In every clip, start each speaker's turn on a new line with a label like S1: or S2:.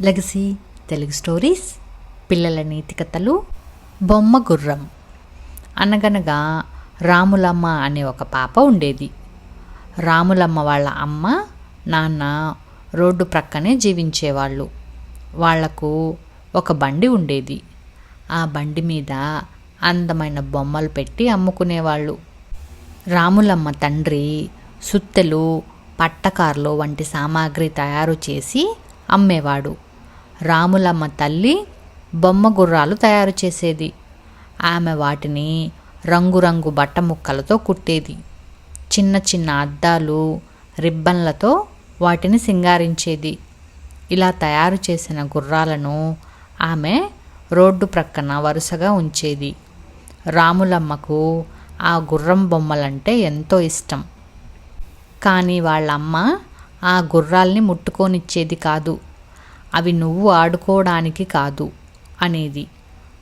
S1: Legacy Telugu stories పిల్లల నీతి కథలు బొమ్మ గుర్రం. అనగనగా రాములమ్మ అనే ఒక పాప ఉండేది. రాములమ్మ వాళ్ళ అమ్మ నాన్న రోడ్డు ప్రక్కనే జీవించేవాళ్ళు. వాళ్ళకు ఒక బండి ఉండేది. ఆ బండి మీద అందమైన బొమ్మలు పెట్టి అమ్ముకునేవాళ్ళు. రాములమ్మ తండ్రి సుత్తెలు పట్టకార్లు వంటి సామాగ్రి తయారు చేసి అమ్మేవాడు. రాములమ్మ తల్లి బొమ్మ గుర్రాలు తయారు చేసేది. ఆమె వాటిని రంగురంగు బట్ట ముక్కలతో కుట్టేది. చిన్న చిన్న అద్దాలు రిబ్బన్లతో వాటిని సింగారించేది. ఇలా తయారు చేసిన గుర్రాలను ఆమె రోడ్డు ప్రక్కన వరుసగా ఉంచేది. రాములమ్మకు ఆ గుర్రం బొమ్మలంటే ఎంతో ఇష్టం. కానీ వాళ్ళమ్మ ఆ గుర్రాల్ని ముట్టుకోనిచ్చేది కాదు. అవి నువ్వు ఆడుకోవడానికి కాదు అనేది.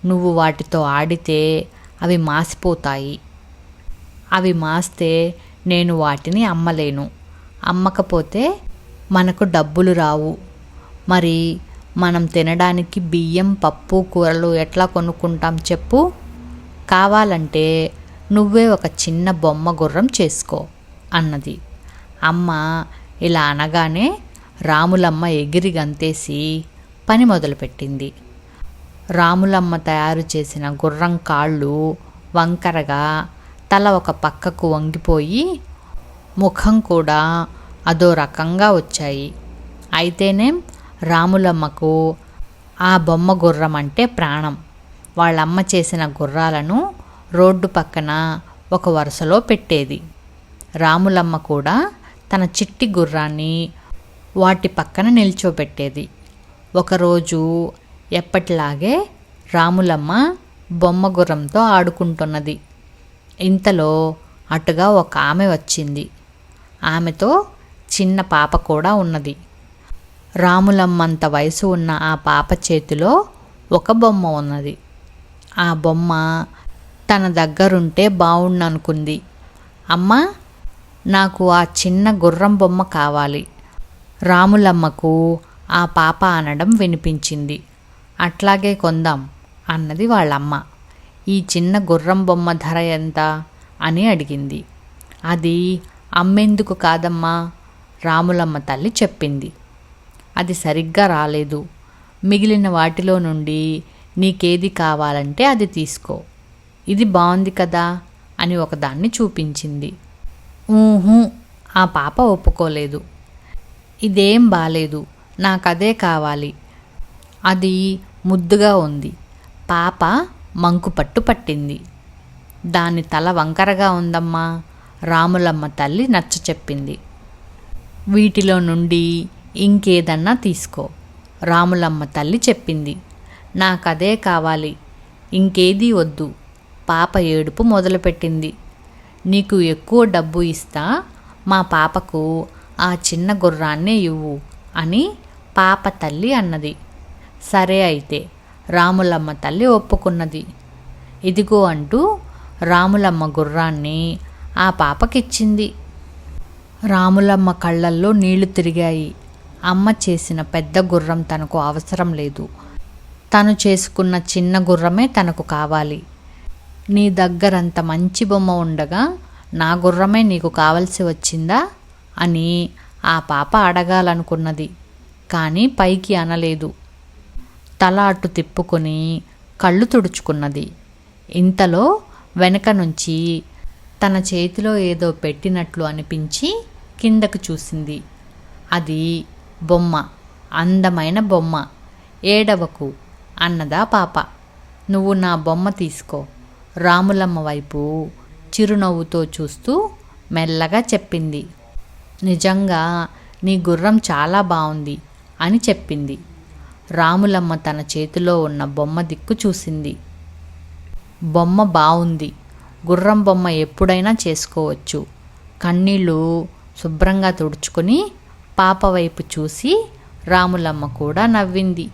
S1: నువ్వు వాటితో ఆడితే అవి మాసిపోతాయి. అవి మాస్తే నేను వాటిని అమ్మలేను. అమ్మకపోతే మనకు డబ్బులు రావు. మరి మనం తినడానికి బియ్యం పప్పు కూరలు ఎట్లా కొనుక్కుంటాం చెప్పు? కావాలంటే నువ్వే ఒక చిన్న బొమ్మ గుర్రం చేసుకో అన్నది. అమ్మ ఇలా అనగానే రాములమ్మ ఎగిరి గంతేసి పని మొదలుపెట్టింది. రాములమ్మ తయారు చేసిన గుర్రం కాళ్ళు వంకరగా తల ఒక పక్కకు వంగిపోయి ముఖం కూడా అదో రకంగా వచ్చాయి. అయితేనేం రాములమ్మకు ఆ బొమ్మ గుర్రం అంటే ప్రాణం. వాళ్ళమ్మ చేసిన గుర్రాలను రోడ్డు పక్కన ఒక వరుసలో పెట్టేది. రాములమ్మ కూడా తన చిట్టి గుర్రాన్ని వాటి పక్కన నిల్చోబెట్టేది. ఒకరోజు ఎప్పటిలాగే రాములమ్మ బొమ్మ గుర్రంతో ఆడుకుంటున్నది. ఇంతలో అటుగా ఒక ఆమె వచ్చింది. ఆమెతో చిన్న పాప కూడా ఉన్నది. రాములమ్మంత వయసు ఉన్న ఆ పాప చేతిలో ఒక బొమ్మ ఉన్నది. ఆ బొమ్మ తన దగ్గరుంటే బాగుండనుకుంది అమ్మ నాకు ఆ చిన్న గుర్రం బొమ్మ కావాలి. రాములమ్మకు ఆ పాప అనడం వినిపించింది. అట్లాగే కొందాం అన్నది వాళ్ళమ్మ. ఈ చిన్న గుర్రం బొమ్మ ధర ఎంత? అని అడిగింది. అది అమ్మేందుకు కాదమ్మా? రాములమ్మ తల్లి చెప్పింది. అది సరిగ్గా రాలేదు. మిగిలిన వాటిలో నుండి నీకేది కావాలంటే అది తీసుకో. ఇది బాగుంది కదా? అని ఒకదాన్ని చూపించింది. ఊహు ఆ పాప ఒప్పుకోలేదు. ఇదేం బాలేదు నాకదే కావాలి. అది ముద్దుగా ఉంది. పాప మంకు పట్టు పట్టింది. దాని తల వంకరగా ఉందమ్మా రాములమ్మ తల్లి నచ్చ చెప్పింది. వీటిలో నుండి ఇంకేదన్నా తీసుకో రాములమ్మ తల్లి చెప్పింది. నాకదే కావాలి ఇంకేదీ వద్దు పాప ఏడుపు మొదలుపెట్టింది. నీకు ఎక్కువ డబ్బు ఇస్తా మా పాపకు ఆ చిన్న గుర్రాన్నే ఇవ్వు అని పాప తల్లి అన్నది. సరే అయితే రాములమ్మ తల్లి ఒప్పుకున్నది. ఇదిగో అంటూ రాములమ్మ గుర్రాన్ని ఆ పాపకిచ్చింది. రాములమ్మ కళ్ళల్లో నీళ్ళు తిరిగాయి. అమ్మ చేసిన పెద్ద గుర్రం తనకు అవసరం లేదు. తను చేసుకున్న చిన్న గుర్రమే తనకు కావాలి. నీ దగ్గరంత మంచి బొమ్మ ఉండగా నా గుర్రమే నీకు కావలసి వచ్చిందా? అని ఆ పాప అడగాలనుకున్నది. కానీ పైకి అనలేదు. తల అటు తిప్పుకొని కళ్ళు తుడుచుకున్నది. ఇంతలో వెనక నుంచి తన చేతిలో ఏదో పెట్టినట్లు అనిపించి కిందకు చూసింది. అది బొమ్మ అందమైన బొమ్మ ఏడవకు అన్నదా పాప. నువ్వు నా బొమ్మ తీసుకో. రాములమ్మ వైపు చిరునవ్వుతో చూస్తూ మెల్లగా చెప్పింది. నిజంగా నీ గుర్రం చాలా బాగుంది అని చెప్పింది. రాములమ్మ తన చేతిలో ఉన్న బొమ్మ దిక్కు చూసింది. బొమ్మ బాగుంది గుర్రం బొమ్మ ఎప్పుడైనా చేసుకోవచ్చు. కన్నీళ్ళు శుభ్రంగా తుడుచుకొని పాప వైపు చూసి రాములమ్మ కూడా నవ్వింది.